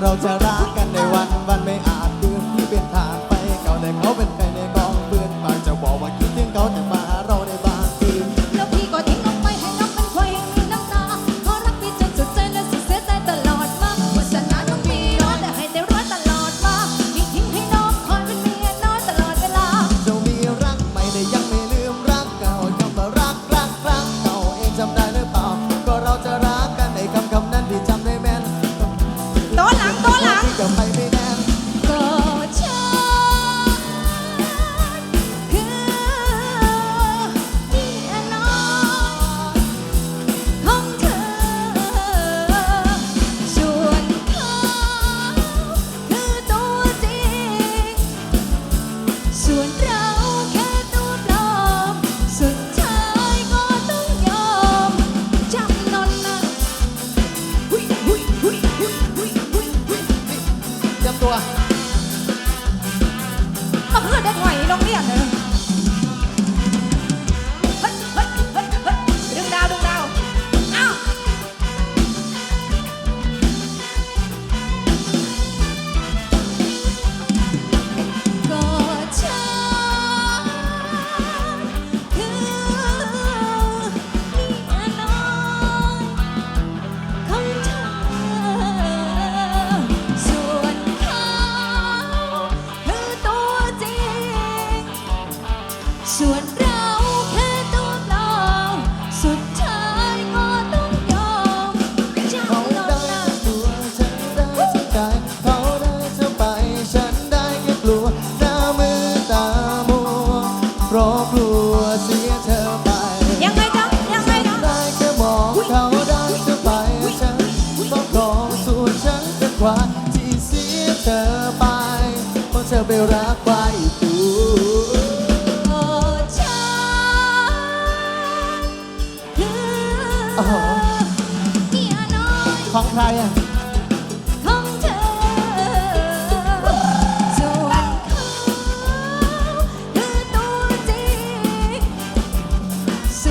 到ร啦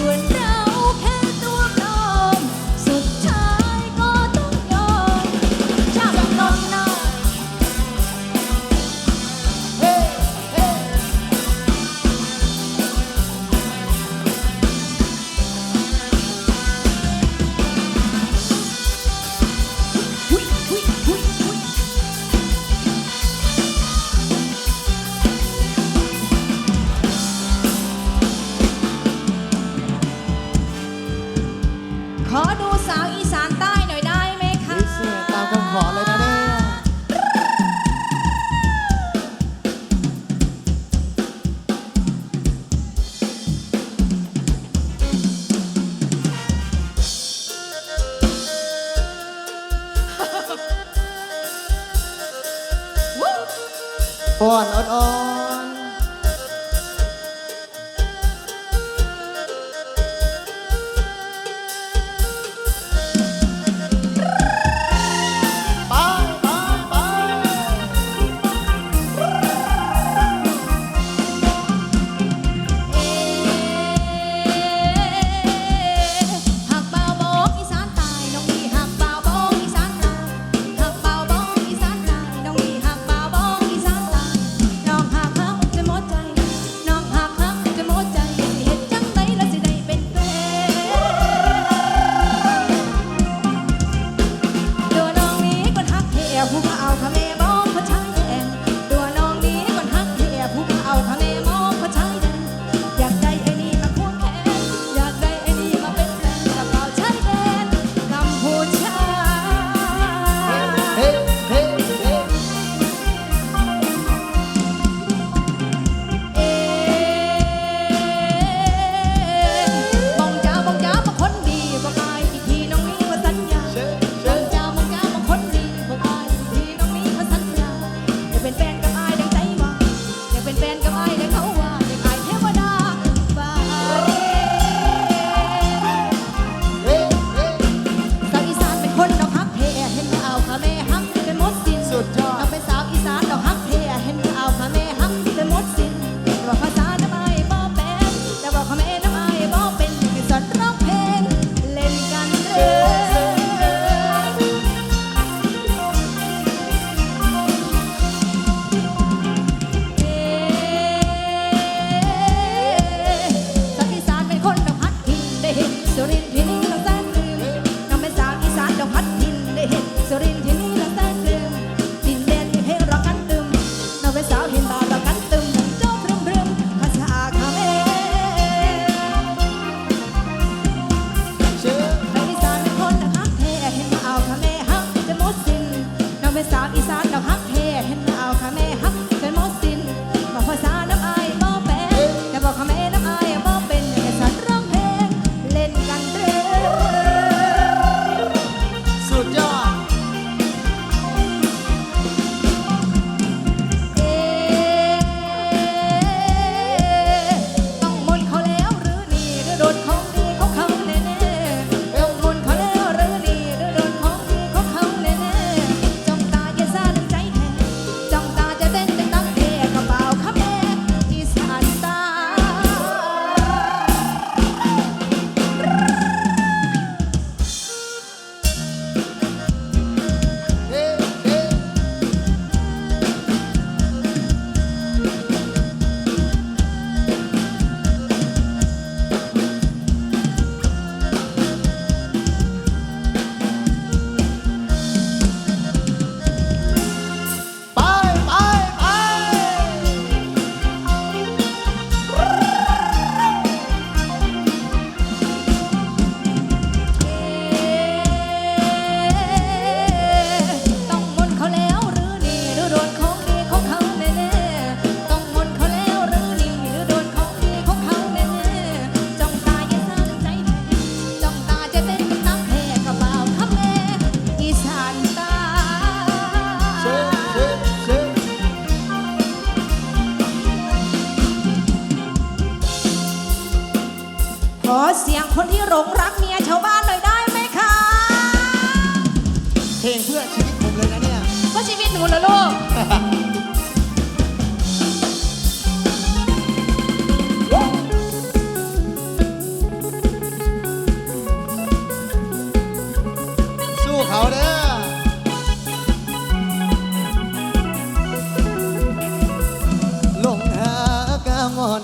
doing ป้อนอ่อน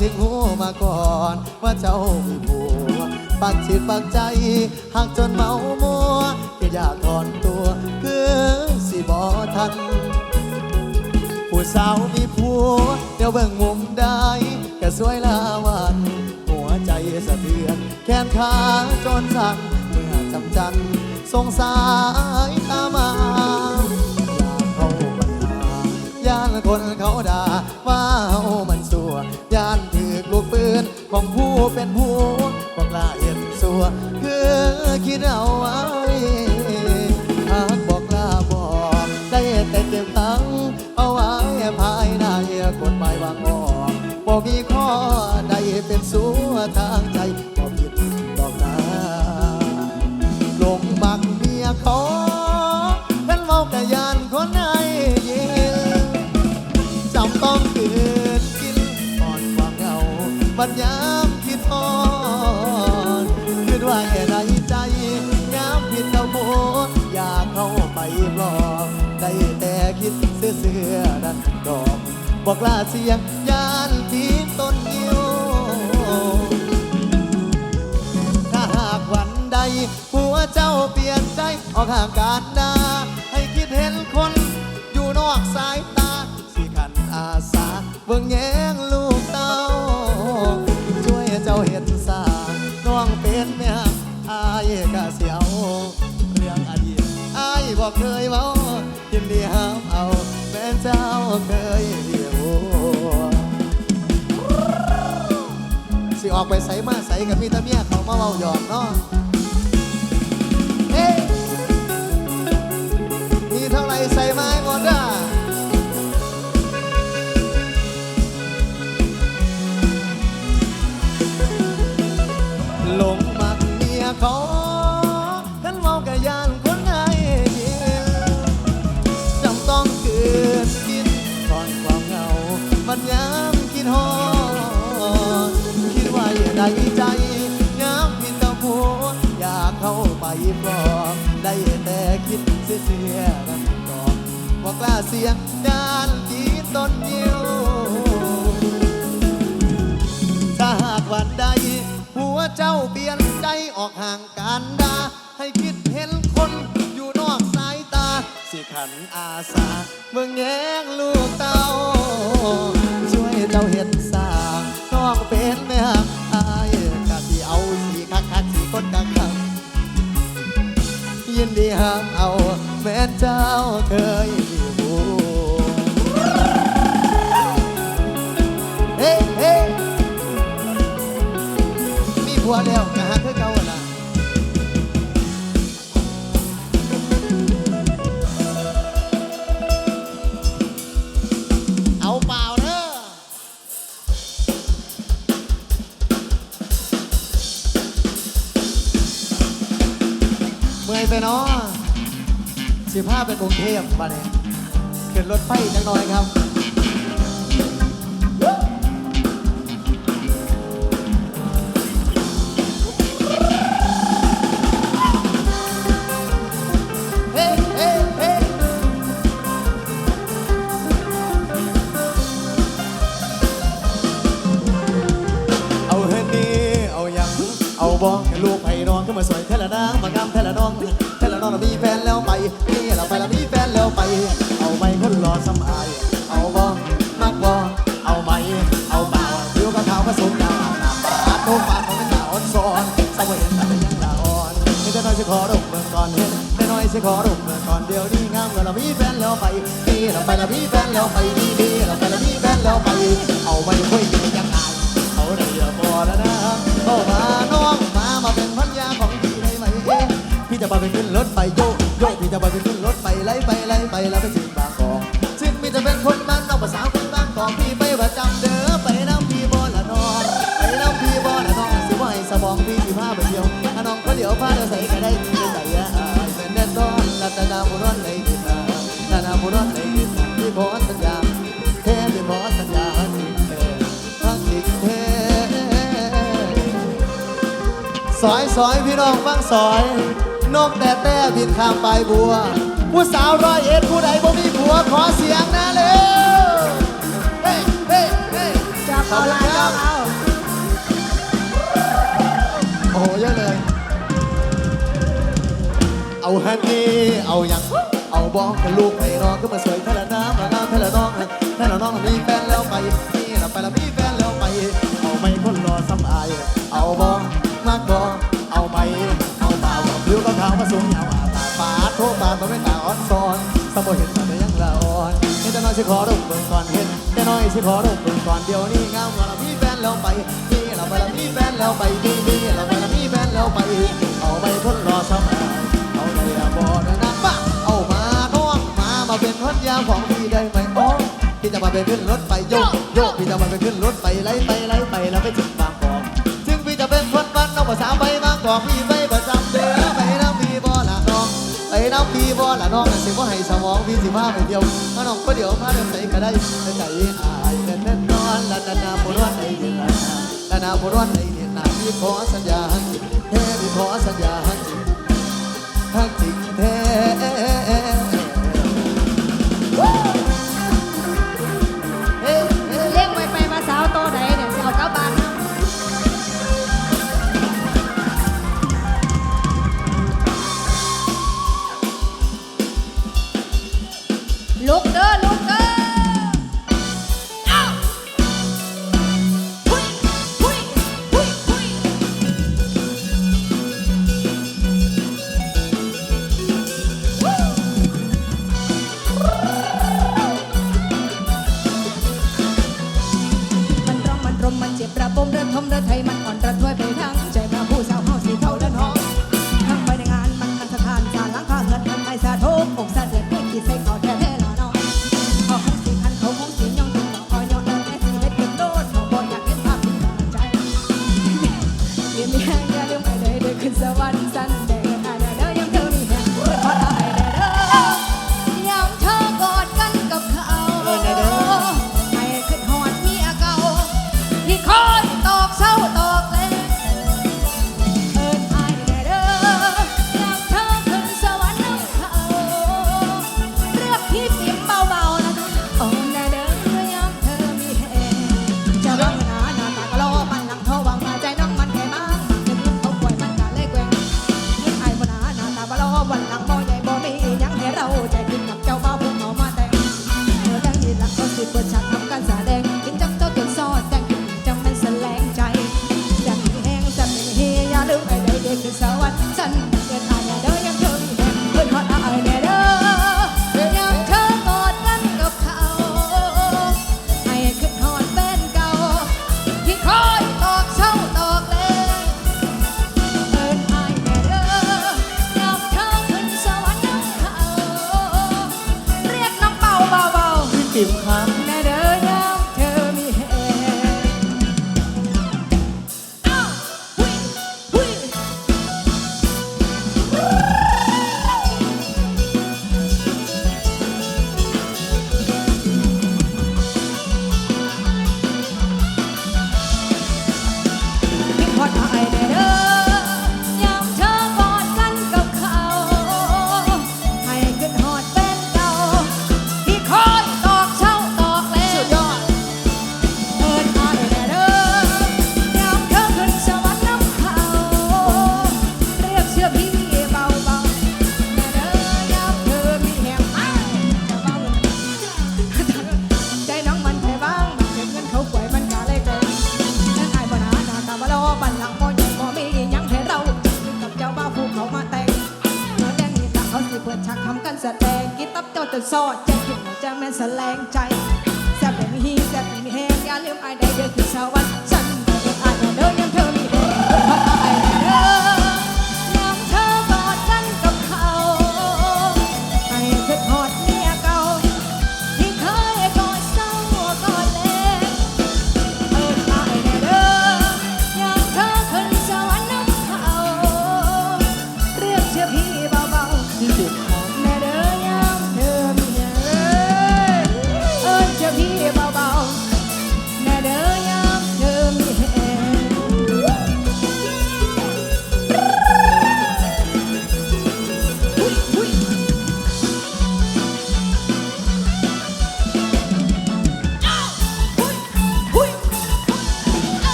ถึงหูมาก่อนว่าเจ้ามีผัวปักจิตปักใจหากจนเมามัวก็อยากถอนตัวคือสิบอทัน ผู้สาวมีผัวเดี๋ยวเบิ่งมุมได้ก็สวยลาวันหัวใจสะเทือนแขนขาจนสั่นเมื่อจำจันสงสายตามาอยากเข้ามาย่านคนเขาด่าว่าเฮามันสัวย่าน ลูกปืนของผู้เป็นผู้บอกลาเห็นสัวคือคิดเอาไว้หากบอกลาบอกได้แต่เก็บตังค์เอาไว้ภายในกฎหมายวางออกบอกมีข้อใดเป็นสัวทางใจ ยามคิดออนคิดว่าแค่ใดใจงามผิดเจ้าโมอยากเข้าไปปลอบได้แต่คิดเสื่อเสื่อๆนั้นดอกบอกลาเสียงยานที่ต้นยิวถ้าหากวันใดผัวเจ้าเปลี่ยนใจออกห่างกัน บอกเคยเมายินดีห้ามเอาแม่เจ้าเคยเดียวสิออกไปใส่มาใส่กับมีตาเมียเขามาเมาหยอกเนาะเฮ้ยมีเท่าไหรใส่มาหมดอะ ล้าเสียงดานจีต้นยิวถ้าหากวันใด หัวเจ้าเปลี่ยนใจออกห่างกัน ยไปเนาะสิพาไปกรุงเทพมาเนี่ยขึ้นรถไฟจังหน่อยครับ นี่เราไปแล้วมีแฟนแล้วไป เอาไปคนรอสำอาย เอาบองมักบองเอาไหมเอาเปล่าเดี๋ยวก็เท้าก็สมดาวอาบน้ำปาดโตปากของเป็นดาวอ่อนซ้อนสาวเห็นแต่เป็นยังดาวอ่อนนี่จะน้อยสิขอดมเมืองก่อนเห็นแต่น้อยสิขอดมเมืองก่อนเดี๋ยวนี้งามเมื่อเรามีแฟนแล้วไปนี่เราไปแล้วมีแฟนแล้วไปนี่เราไปแล้วมีแฟนแล้วไป เอาไปคุยกันยังไงเขาได้เยอะพอแล้วนะเข้ามาน้องมามาเป็นพันยาของพี่ได้ไหมพี่จะมาไปขึ้นรถไปโย ไปแล้วไปถึงบางกอกซึ่งมีจะเป็นคนบ้านนอกภาษาคนบ้างกอกพี่ไปประจำเด้อไปน้ำพี่บอละนองไปน้ำพี่บอละนองสิว่าให้สมองพี่สิพาไปเที่ยวอันยวพาเธอใส่ก็ได้ที่ใส่ยาเป็นแน่นอนรัตนาบุรอนในดินนารัตนาบุรอนในดินนาที่ขอสัญญาเทที่ขอสัญญาจริงเททั้งจริงเทสอยสอยพี่น้องฟังสอยนกแต่แต่บินข้ามไปบัว ผู้สาวร้อยเอ็ดผู้ใดบ่มีผัวขอเสียงนะเร็วเฮ้เฮ้เฮ้จับเอาลายจับเอาโอ้โหเยอะเลย เอาฮันนี่เอาอย่างเอาบอกกับลูกให้น้องก็มาสวยท่าลน้ำละน้ำท่าลน้องท่าลน้องมีแฟนแล้วไปนี่ละไปละมีแฟนแล้วไป เอาไม่คนรอซ้ำอาย เอาบอกมากบอก บูเห็นมาได้ยังละอ่อนเห็นแต่น้อยสิขอรูปเบิ่งก่อนเห็นแต่น้อยสิขอรูปเบิ่งก่อนเดี๋ยวนี้งามว่าละมีแฟนแล้วไปนี่ละไปละมีแฟนแล้วไปนี่นี่ละไปละมีแฟนแล้วไปเอาไปคนรอซ้ำอยเอาในอาบอนะนะป้าเอามาน้องมามาเป็นพันยาของพี่ได้ไหมอ๋อพี่จะมาเป็นขึ้นรถไปโยกโยกพี่จะมาเป็นขึ้นรถไปไล่ไปไล่ไปแล้วไปถึงบางกอกถึงพี่จะเป็นคนบ้านนอกภาษาไปบางกอกพี่ไป น้องน่ะสิว่าให้สมองพี่สิพาไปเดียวมาน้องก็เดี๋ยวพาเดินใส่ก็ได้แต่ใจอายแน่นอนละนานาบุรวันในเดือนละนานาบุรวันในเดือนละพี่ขอสัญญาเฮ้พี่ขอสัญญาจริงหักจริงแท้ มันรมมันเจ็บระบมระทมระไทยมันอ่อน